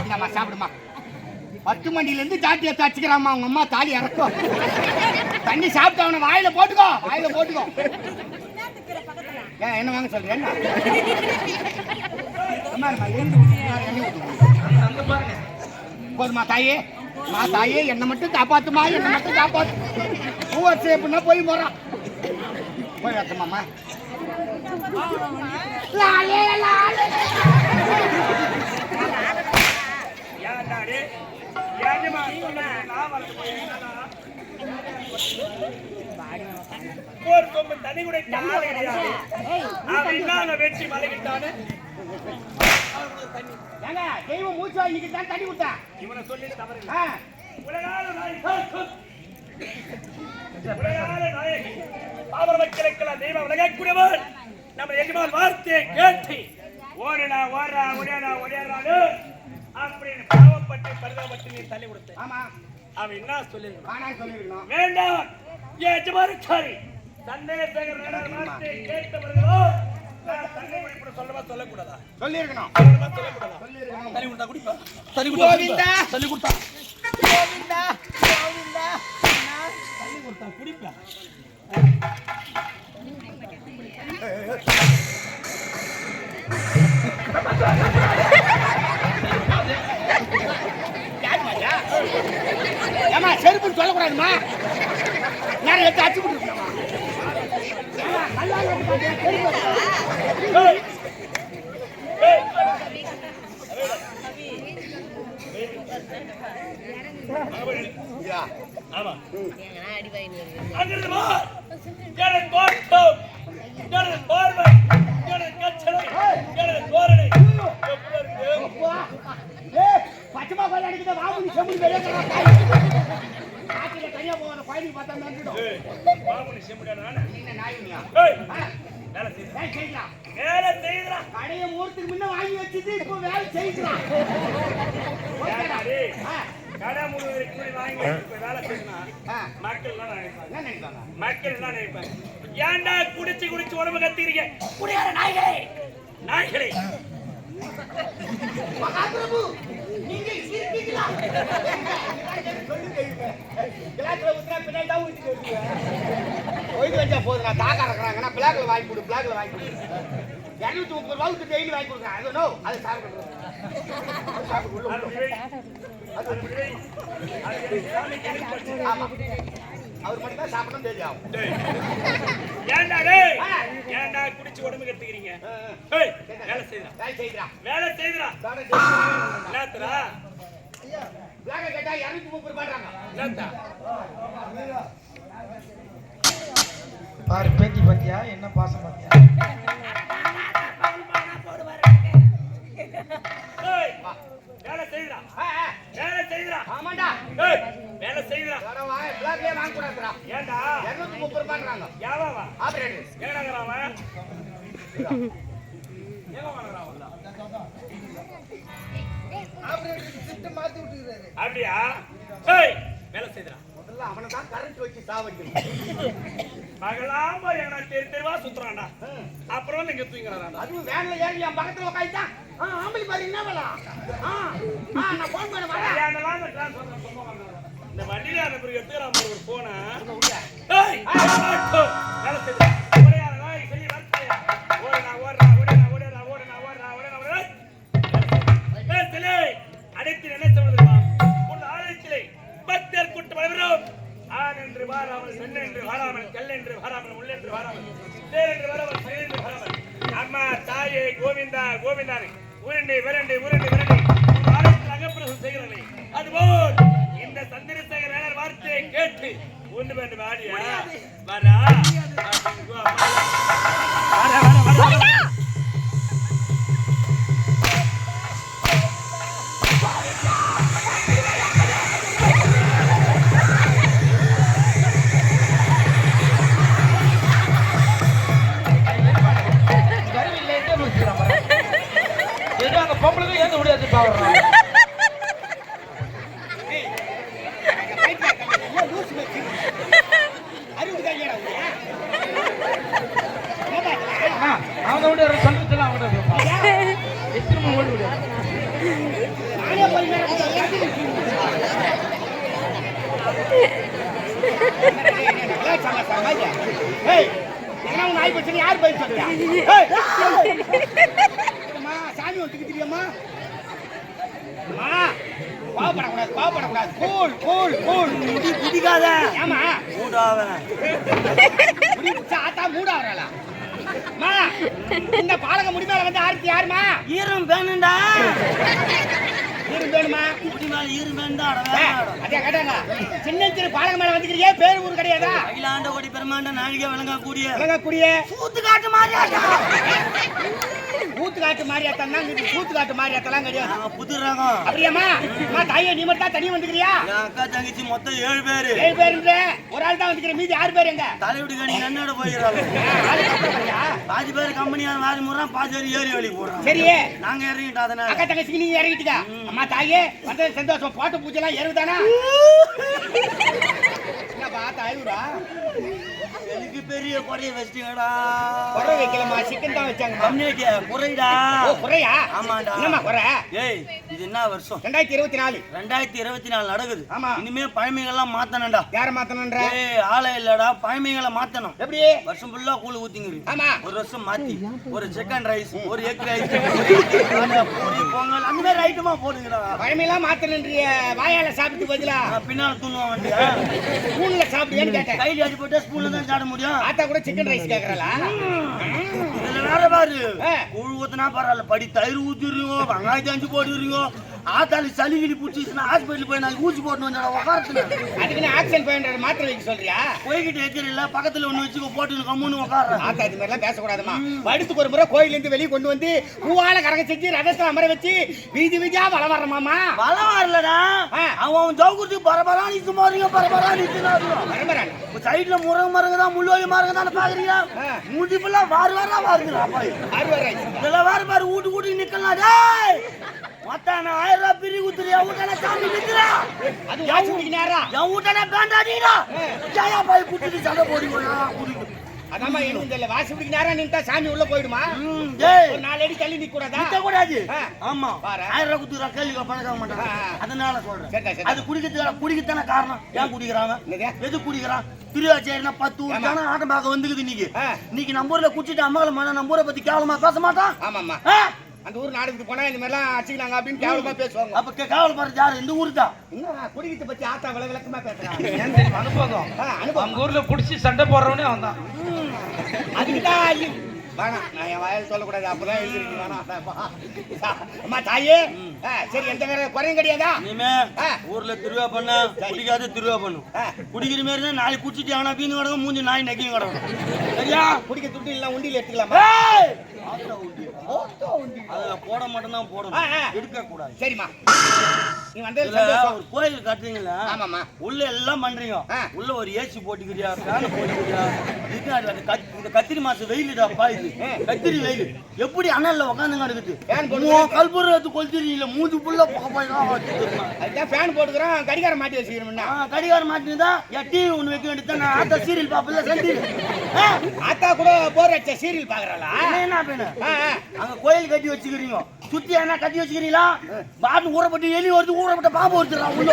இந்தாம்மா சாப்பிடுமா பத்து மணிலேருந்து ஜாட்டியை தச்சுக்கிறாம்மா அவங்க அம்மா தாலி இறக்கும் தண்ணி சாப்பிட்டு அவனை வாயில போட்டுக்கோ வாயில போட்டுக்கோ. ஏன் என்ன வாங்க சொல்றேன் போதுமா தாயே? மா தாயே என்னை மட்டும் காப்பாத்துமா என்னை மட்டும் காப்பாத்து. பூவர் சேப்புன்னா போய் போறான் போய் லாலே, லாலே. என்னடா? ஒரு கொம்பு தண்ணி கூட வெற்றி மலைகிட்டானு ஏங்க தெய்வம் மூச்சு வாங்கிட்டு தான் தண்ணி விட்டா இவனை சொல்லி தவறு உலகால உலகால நாயகி. பாவர மக்களுக்கெல்லாம் தெய்வம் விலகக்கூடியவன் நம்ம எஜமான் வார்த்தையை கேட்டு ஓடுனா ஓடுறா ஒடியாடா ஒடியாடாடு அப்படின்னு பாவப்பட்டு பரிதாபப்பட்டு நீ தள்ளி கொடுத்த ஆமா. அவன் என்ன சொல்லிருக்கணும் வேண்டாம். எஜமானுக்காரி வார்த்தையை கேட்டவர்களோ நான் சொல்லிருக்கணும் தண்ணி கொடுத்தா குடிப்பா தண்ணி கோவிந்தா. தண்ணி கொடுத்தா தண்ணி கொடுத்தா குடிப்பா? ஏம்மா செருப்புன்னு சொல்லக்கூடாதும்மா நேரம் எடுத்து அடிச்சு விட்டுருக்கணுமா எனது தோட்டம் எனது பார்வை எனது கச்சலை எனது தோரணை வெளியே கோயிலுக்கு பார்த்தா. ஏய் பாபுனி செம்முடியா நானே என்ன? வேலை வேலை செய்யலாம். வேலை செய்யுதுடா கடையை மூர்த்துக்கு முன்ன வாங்கி வச்சுட்டு இப்போ வேலை செய்யலாம். கடை முழுவதற்கு முன்னாடி வாங்கி இப்ப வேலை செய்யணும் ஆ, மக்கள் எல்லாம் நினைப்பாங்க? மக்கள் ஏன்டா குடிச்சு குடிச்சு உடம்பு கத்திக்கிறீங்க? குடியார நாய்களே. நாய்களே. மகாபிரபு நீங்க இருக்கீங்களா சொல்லுங்க. கிளாஸ்ல ஊத்துனா பின்னாடி தான் ஊத்திட்டு ஒயிட் வச்சா போதும் நான் தாக்கா இருக்கிறாங்கன்னா பிளாக்ல வாங்கி கொடு பிளாக்ல வாங்கி கொடு. இரநூத்தி முப்பது ரூபாய்க்கு டெய்லி வாங்கி கொடுக்குறேன் அது நோ அது சாப்பிடுறேன். ஆமா. அவர் மட்டும் தான் சாப்பிடணும் தெரியும் டேய். ஏன்டா டேய்? குடிச்சு உடம்பு கத்துக்கிறீங்க ஆ, ஏய் வேலை செய்யுதா வேலை செய்கிறான் வேலை என்னத்துடா பிளாக கேட்டா இரநூத்தி முப்பது ரூபாய்றாங்க பாரு பேத்தி பாத்தியா? என்ன பாசம் பாத்தியா? ஏய் வேலை ஆ, வேலை செய்யுதுடா ஆமாண்டா. ஏய் வேலை வா, பிளாக்லயே வாங்க கூடாதுடா ஏன்டா இரநூத்தி முப்பது ரூபாய்றாங்க யாவாவா ஆபரேட்டர் எங்கடாங்கறான் அவன்? எங்க வாங்குறான் அவன் அப்படியா? ஏய்! வேலை செய்யுதுடா முதல்ல அவனை தான் கரண்ட் வச்சு சாவடிக்கணும். மகளாம எங்கடா தெரு தெருவா சுத்துறான்டா. அப்புறம் வந்து இங்க தூங்குறான்டா அதுவும் வேன்ல ஏறி என் பக்கத்துல உட்காந்துட்டான் ஆ ஆம்பளை பாரு என்ன வேலை? ஆ ஆ நான் ஃபோன் பண்ண வரேன். ஏன்டா இந்த டிரான்ஸ்ஃபர் சும்மா இந்த வண்டியில அந்த பிறகு எடுத்துக்கிறான் ஒரு போனை. ஏய்! வேலை செய்யுது அம்மா தாயே கோவிந்தா கோவிந்தானே உருண்டை விரண்டை உருண்டை விரண்டை ஆலயத்தில் அகப்பிரசம் செய்கிறனே அதுபோல் இந்த சந்திரசேகர் வார்த்தையை கேட்டு ஒன்று வேண்டும் ஆடியா வரா பொம்பளுக்கு அந்த ஏந்து முடியாது பாவறான் அறிவு கையடா அண்ணா வர சந்தோஷம் ஓடி விடு. ஏய், என்ன உன் நாய் பிரச்சனை? யார் பயிர் சொல்றா? சாமி ஒத்துக்கிட்டியம்மா? அம்மா, கோவப்படக்கூடாது, கோவப்படக்கூடாது. Cool, cool, cool. முடி பிடிச்சா ஆத்தா மூடாவறாளா? அம்மா, இந்த பாலக முடி மேல வந்து ஆரத்தி யாருமா? ஈரம் வேணும்டா ஈரம் வேணுமா முடி மேல ஈரம் வேணும்டா அட ஏய், வேணாம் அதே கேட்டாங்க? சின்ன சின்ன பாலக மேல வந்துக்கிறியே பேர் ஊர் கிடையாதா? அகிலாண்ட கோடி பெருமாண்ட நாழிகை விளங்க கூடிய விளங்கக்கூடிய கூத்து காட்டு மாதிரியாடா கூத்து காட்டு மாரியாத்தான் தான் இருக்கு. கூத்து காட்டு மாரியாத்தெல்லாம் கிடையாது. நாங்க புது ரகம். அப்படியாம்மா? அம்மா தாயே நீ மட்டும் தான் தனியா வந்துக்கிறியா? என் அக்கா தங்கச்சி மொத்தம் ஏழு பேரு. ஏழு பேர் இருந்து ஒரு ஆள் தான் வந்துக்கிற மீதி ஆறு பேர் எங்க? தலைவிடு கணி நன்னோட போயிடுறாங்க? பாதி பேர் கம்பெனியார் மாறி முறான் பாதி பேர் ஏறி வேலைக்கு போடுறாங்க சரி நாங்க இறங்கிட்டோம் அதனால. அக்கா தங்கச்சிக்கு நீங்க இறங்கிட்டுக்க அம்மா தாயே வந்தது சந்தோஷம். போட்டு பூஜை எல்லாம் எருதானா எனக்கு பெரிய குறைய வச்சிட்டீங்கடா. குறை வைக்கலம்மா சிக்கன் தான் வச்சாங்கம்மா. கம்யூனிட்டி குறைடா. ஓ குறையா? ஆமாண்டா. என்னம்மா குறை? ஏய் இது என்ன வருஷம்? ரெண்டாயிரத்தி இருபத்தி நாலு. ரெண்டாயிரத்தி இருபத்தி நாலு நடக்குது. ஆமா. இனிமே பழமைகள்லாம் மாத்தணும்டா. யார மாத்தணும்ன்ற? ஏய் ஆளே இல்லடா. பழமைகளை மாத்தணும். எப்படி? வருஷம் ஃபுல்லா கூழ் ஊத்திங்க ஆமா. ஒரு வருஷம் மாத்தி. ஒரு சிக்கன் ரைஸ் ஒரு எக் ரைஸ் பூரி பொங்கல் அந்த மாதிரி ஐட்டமா போடுங்கடா. பழமையெல்லாம் மாத்தணுன்றிய வாயால சாப்பிட்டு பதிலா பின்னால தூங்குவான் வண்டியா? ஸ்பூன்ல சாப்பிடுவேன்னு கேட்டேன். கையில் அடி போட்டு ஸ்பூன்ல தான் சாப்பிட முடியும். ஆத்தா கூட சிக்கன் ரைஸ் கேக்குறா இதுல வேற பாரு. கூழ் ஊத்துனா பரவாயில்ல. படி தயிர் ஊத்திடுறீங்க வெங்காயத்தை அஞ்சு போடுறீங்க ஆத்தாளி சளி கிளி பிடிச்சிச்சுன்னா ஹாஸ்பிட்டல் போய் நான் ஊசி போட்டு வந்தா உட்காரத்துல அதுக்குன்னு ஆக்சன் பாயிண்ட் மாத்திரை வைக்க சொல்றியா? போய்கிட்டு வைக்கிறீல்ல பக்கத்துல ஒண்ணு வச்சு போட்டு கம்முன்னு உட்கார ஆத்தா இது மாதிரிலாம் பேசக்கூடாதுமா. வருஷத்துக்கு ஒரு முறை கோயில்ல இருந்து வெளியே கொண்டு வந்து பூவால கரக செஞ்சு ரதத்தை அமர வச்சு வீதி வீதியா வளம் வர்றமாமா பலம் வரலடா. அவன் ஜவுக்குட்டி பரபரா நித்து மாறுங்க பரபரா வரம்பரான் சைடுல முருங்க மரங்க தான் முள்ளுவலி மரங்க தானே பாக்குறீங்க? ஆ. முடி ஃபுல்லா வாரு வாரா வாருங்க இதெல்லாம் வாரு பாரு ஊட்டு ஊட்டி நிக்கலாம் டேய்! மத்தான ஆயிரம் ரூபாய் பிரி குத்துறியா ஊட்டான சாமி நிக்கிறா. அது வாட்சி முடிக்க நேரம் என் ஊட்டான பேண்டாடினா ஜாயா பாய் குத்துட்டு சண்டை எனக்கு தெரியல. வாசி முடிக்க நேரம் நின்ட்டா சாமி உள்ள போயிடுமா? ஒரு நாலு அடி தள்ளி நிக்க கூடாதா நிக்க கூடாது. ஆமா. ஆயிரம் ரூபாய் குத்துறா கேள்வி பணக்காக மாட்டாங்க. அதனால சொல்றேன். அது குடிக்கிறதுக்கு குடிக்கத்தான காரணம். ஏன் குடிக்கிறாங்க? எது குடிக்கிறான்? திருவாச்சேரினா பத்து ஊர். தானே ஆட்டம் பார்க்க வந்துக்குது இன்னைக்கு. இன்னைக்கு நம்ம ஊர்ல குடிச்சிட்டு அம்மாவில் நம்ம ஊரை பத்தி கேவலமா பேச மாட்டான்? அந்த ஊர் நாடகத்துக்கு போனா இந்த மாதிரிலாம் அடிச்சுக்கிறாங்க அப்படின்னு கேவலமா பேசுவாங்க. அப்ப கே- கேவலம் பாரு யாரு? இந்த ஊரு தான். என்ன குடிக்கிறத பத்தி ஆத்தா விள விளக்கமா பேசுறாங்க அனுபவம். அனுபவம். அவங்க ஊர்ல புடிச்சு சண்டை போடுறவனே அவன் தான். அதுக்குதான். வேணாம் நான் என் வாயால் சொல்லக்கூடாது. அப்பதான் எழுதிருக்கு வேணாம். அம்மா தாயே. சரி எந்த வேற குறையும் கிடையாதா. ஊர்ல திருவிழா பண்ண குடிக்காத திருவிழா பண்ணும். குடிக்கிற மாதிரி தான் நாய் குடிச்சிட்டு ஆனா பீந்து கிடக்கும் மூஞ்சி நாய் நக்கியும் கிடக்கும். சரியா? குடிக்க துட்டு இல்ல உண்டியில் எடுத்துக்கலாமா! அதுல போட மட்டும் தான் ஆ, போடணும் ஆ. எடுக்க கூடாது சரிம்மா. நீ சந்தோஷம் ஒரு கோயில் கட்டுறீங்களா ஆமாம்மா உள்ள எல்லாம் பண்றீங்க. உள்ள ஒரு ஏசி போட்டுக்கிறியா ஃபேன் போட்டுக்கிறியா இது இந்த கத்திரி மாசம் வெயிலுடாப்பா இது. கத்திரி வெயில் எப்படி அனல்ல உட்காந்துங்க இருக்குது எடுத்து கொளுத்திரீங்கள மூஞ்சி புள்ள அதுதான் ஃபேன் போட்டுக்கிறோம் கடிகாரம் மாட்டி வச்சுக்கிறோம்னா கடிகாரம் மாட்டினதா என் டிவி ஒன்று வைக்க வேண்டியது நான் ஆத்த சீரியல் பாப்பல சந்தி ஆத்தா கூட போர் அடிச்ச சீரியல் பாக்குறாளா என்ன பண்ண. அங்க கோயில் கட்டி வச்சுக்கிறீங்க சுத்தி என்ன கட்டி வச்சுக்கிறீங்களா? பாட்டு ஊறப்பட்டு எலி வருது ஊறப்பட்ட பாம்பு வருதுடா உள்ள.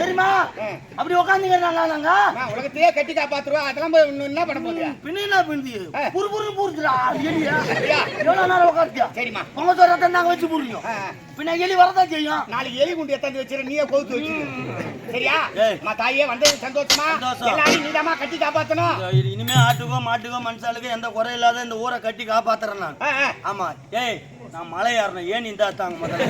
தெரியுமா? ம். அப்படி உட்காந்துங்கிறாங்க நாங்க உலகத்தையே கட்டி காப்பாத்துருவா. அதெல்லாம் போய் இன்னும் என்ன பண்ண போகுது? பின்ன என்ன ஆ. புரு புரு பூருதுடா எலியா? எவ்வளவு நேரம் உட்காந்துயா சரிம்மா. பொங்க தோறத்தை நாங்க வச்சு புரியும். பின்ன எலி வரதான் செய்யும்? நாளைக்கு எலி குண்டு எத்தாந்து வச்சிரு நீயே கவுத்து வச்சிரு. சரியா. அம்மா தாயே வந்தது சந்தோஷமா. எல்லாரையும் நீதாம்மா கட்டி காப்பாத்தணும். இனிமே ஆட்டுக்கோ மாட்டுக்கோ மனுஷாளுக்கு எந்த குறை இல்லாத இந்த ஊரை கட்டி காப்பாத்துறேன் நான். ஆமா. ஏய் நான் மலை ஏறணும் ஏன் இந்த தாங்க முதல்ல?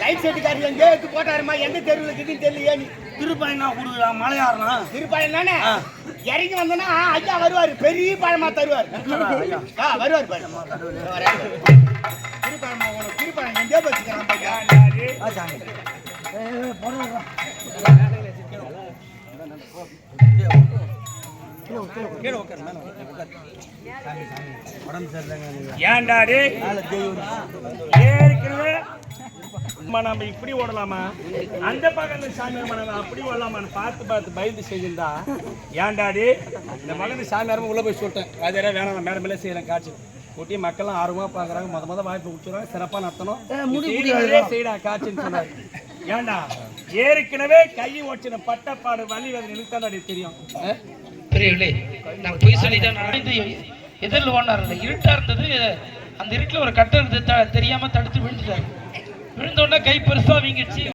லைட் செட்டுக்காரி எங்கே எடுத்து போட்டாருமா? எந்த தெருவில் இருக்குதுன்னு தெரியலையே. நீ திருப்பதி நான் கொடுக்குறான் மலை ஏறணும் திருப்பாளையம் தானே. இறங்கி வந்தோன்னா ஐயா வருவாரு. பெரிய பழமா தருவார். ஆ வருவார் வரேன். திருப்பழமா உனக்கு திருப்பழம் எங்கேயோ வச்சுக்கிறான். ஆ, சாமி. ஏய், ஏய், போடு, போடு. கீழே உட்காரு, மேல உட்காரு, உட்காரு. சாமி, சாமி. உடம்பு சரியில்லைங்க நீங்க. ஏன்டா டேய் மேல தெய்வம். ஏற்கனவே நம்ம இப்படி ஓடலாமா அந்த பக்கத்துல சாமியார் நம்ம அப்படி ஓடலாமான்னு பார்த்து பார்த்து பயந்து செஞ்சிருந்தா ஏன்டாடி இந்த மகன் சாமியாரமா உள்ள போய் சொல்லிட்டேன் வாதியாரா வேணாம் நான் மேல செய்யலாம் காட்சி கூட்டி மக்கள்லாம் ஆர்வமா பாக்குறாங்க முத முத வாய்ப்பு கொடுத்துறாங்க சிறப்பா நடத்தணும் செய்டா காட்சின்னு சொன்னாரு ஏன்டா ஏற்கனவே கை ஓட்டின பட்டப்பாடு வலி வந்து தான்டா தெரியும்? பெரியவர்களே நாங்கள் பொய் சொல்லி தான் நடந்து எதிரில் ஓடினார்ல இருட்டாக இருந்தது. அந்த இருட்டில் ஒரு கட்டம் இருந்து த- தடுத்து விழுந்துட்டார். விழுந்தோடனே கை பெருசாக வீங்கிடுச்சு.